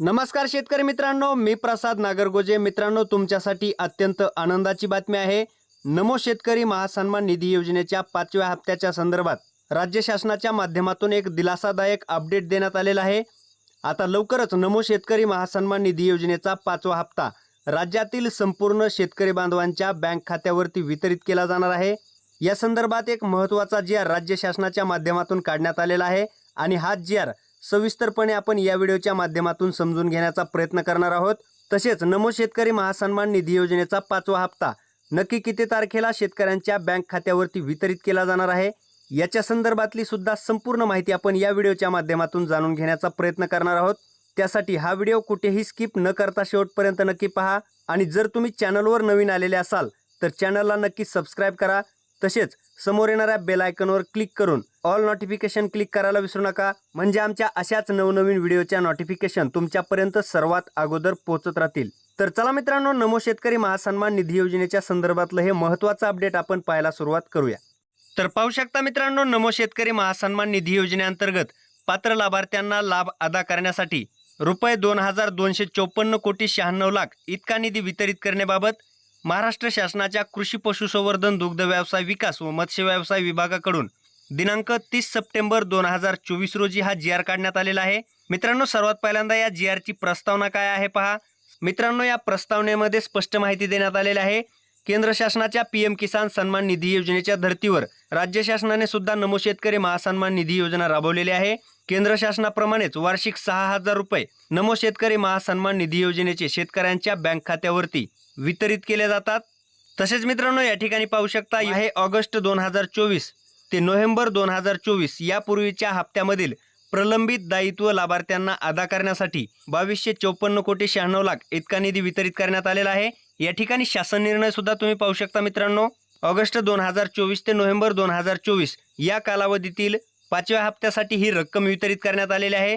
नमस्कार शेतकरी मित्रांनो मी प्रसाद नागरगोजे. मित्रांनो तुमच्यासाठी अत्यंत आनंदाची बातमी आहे. नमो शेतकरी महासन्मान निधी योजनेच्या पाचव्या हप्त्याच्या संदर्भात राज्य शासनाच्या माध्यमातून एक दिलासादायक अपडेट देण्यात आलेला आहे. आता लवकरच नमो शेतकरी महासन्मान निधी योजनेचा पाचवा हप्ता राज्यातील संपूर्ण शेतकरी बांधवांच्या बँक खात्यावरती वितरित केला जाणार आहे. या संदर्भात एक महत्त्वाचा जी आर राज्य शासनाच्या माध्यमातून काढण्यात आलेला आहे आणि हा जी आर सविस्तरपणे आपण या व्हिडिओच्या माध्यमातून समजून घेण्याचा प्रयत्न करणार आहोत. तसेच नमो शेतकरी महासन्मान निधी योजनेचा पाचवा हप्ता नक्की किती तारखेला शेतकऱ्यांच्या बँक खात्यावरती वितरित केला जाणार आहे? याच्या संदर्भातली सुद्धा संपूर्ण माहिती आपण या व्हिडिओच्या माध्यमातून जाणून घेण्याचा प्रयत्न करणार आहोत. त्यासाठी हा व्हिडिओ कुठेही स्किप न करता शेवटपर्यंत नक्की पहा. आणि जर तुम्ही चॅनलवर नवीन आलेले असाल तर चॅनलला नक्की सबस्क्राईब करा. तसेच समोर येणाऱ्या बेलायकनवर क्लिक करून ऑल नोटिफिकेशन क्लिक करायला विसरू नका. म्हणजे आमच्या अशाच नवनवीन व्हिडिओच्या नोटिफिकेशन तुमच्यापर्यंत सर्वात अगोदर पोहोचत राहतील. तर चला मित्रांनो नमो शेतकरी महासन्मान निधी योजनेच्या संदर्भातलं हे महत्त्वाचं अपडेट आपण पाहायला सुरुवात करूया. तर पाहू शकता मित्रांनो नमो शेतकरी महासन्मान निधी योजनेअंतर्गत पात्र लाभार्थ्यांना लाभ अदा करण्यासाठी रुपये दोन हजार दोनशे चोपन्न कोटी शहाण्णव लाख इतका निधी वितरित करण्याबाबत महाराष्ट्र शासनाच्या कृषी पशुसंवर्धन दुग्ध व्यवसाय विकास व मत्स्य व्यवसाय विभागाकडून दिनांक तीस सप्टेंबर दोन हजार चोवीस रोजी हा जी आर काढण्यात आलेला आहे. मित्रांनो सर्वात पहिल्यांदा या जी आरची प्रस्तावना काय आहे पहा. मित्रांनो या प्रस्तावनेमध्ये स्पष्ट माहिती देण्यात आलेली आहे. केंद्र शासनाच्या पी एम किसान सन्मान निधी योजनेच्या धर्तीवर राज्य शासनाने सुद्धा नमो शेतकरी महासन्मान निधी योजना राबवलेली आहे. केंद्र शासनाप्रमाणेच वार्षिक सहा हजार रुपये नमो शेतकरी महासन्मान निधी योजनेचे शेतकऱ्यांच्या बँक खात्यावरती वितरित केले जातात. तसेच मित्रांनो या ठिकाणी पाहू शकता हे ऑगस्ट दोन हजार चोवीस ते नोव्हेंबर दोन हजार चोवीस यापूर्वीच्या हप्त्यामधील प्रलंबित दायित्व लाभार्थ्यांना अदा करण्यासाठी बावीसशे चौपन्न कोटी शहाण्णव लाख इतका निधी वितरित करण्यात आलेला आहे. या ठिकाणी शासन निर्णय सुद्धा तुम्ही पाहू शकता मित्रांनो. ऑगस्ट दोन हजार चोवीस ते नोव्हेंबर दोन हजार चोवीस या कालावधीतील पाचव्या हप्त्यासाठी ही रक्कम वितरित करण्यात आलेली आहे.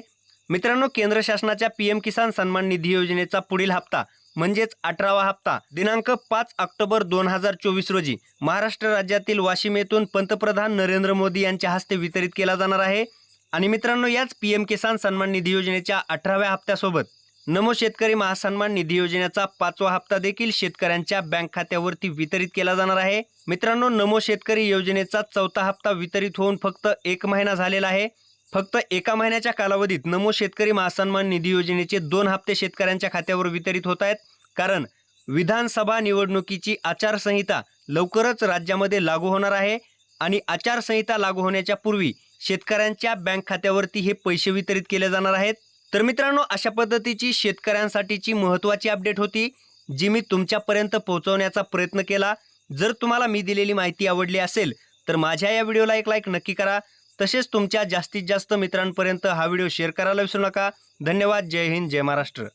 मित्रांनो केंद्र शासनाच्या पी एम किसान सन्मान निधी योजनेचा पुढील हप्ता म्हणजेच अठरावा हप्ता दिनांक पाच ऑक्टोबर दोन हजार चोवीस रोजी महाराष्ट्र राज्यातील वाशिम येथून पंतप्रधान नरेंद्र मोदी यांच्या हस्ते वितरित केला जाणार आहे. आणि मित्रांनो याच पी एम किसान सन्मान निधी योजनेच्या अठराव्या हप्त्यासोबत नमो शेतकरी महासन्मान निधी योजनेचा पाचवा हप्ता देखील शेतकऱ्यांच्या बँक खात्यावरती वितरित केला जाणार आहे. मित्रांनो नमो शेतकरी योजनेचा चौथा हप्ता वितरित होऊन फक्त एक महिना झालेला आहे. फक्त एका महिन्याच्या कालावधीत नमो शेतकरी महासन्मान निधी योजनेचे दोन हप्ते शेतकऱ्यांच्या खात्यावर वितरित होत आहेत. कारण विधानसभा निवडणुकीची आचारसंहिता लवकरच राज्यामध्ये लागू होणार आहे आणि आचारसंहिता लागू होण्याच्या पूर्वी शेतकऱ्यांच्या बँक खात्यावरती हे पैसे वितरित केले जाणार आहेत. तर मित्रांनो अशा पद्धतीची शेतकऱ्यांसाठीची महत्त्वाची अपडेट होती जी मी तुमच्यापर्यंत पोहोचवण्याचा प्रयत्न केला. जर तुम्हाला मी दिलेली माहिती आवडली असेल तर माझ्या या व्हिडिओला एक लाईक नक्की करा. तसेच तुमच्या जास्तीत जास्त मित्रांपर्यंत हा व्हिडिओ शेअर करायला विसरू नका. धन्यवाद. जय हिंद. जय महाराष्ट्र.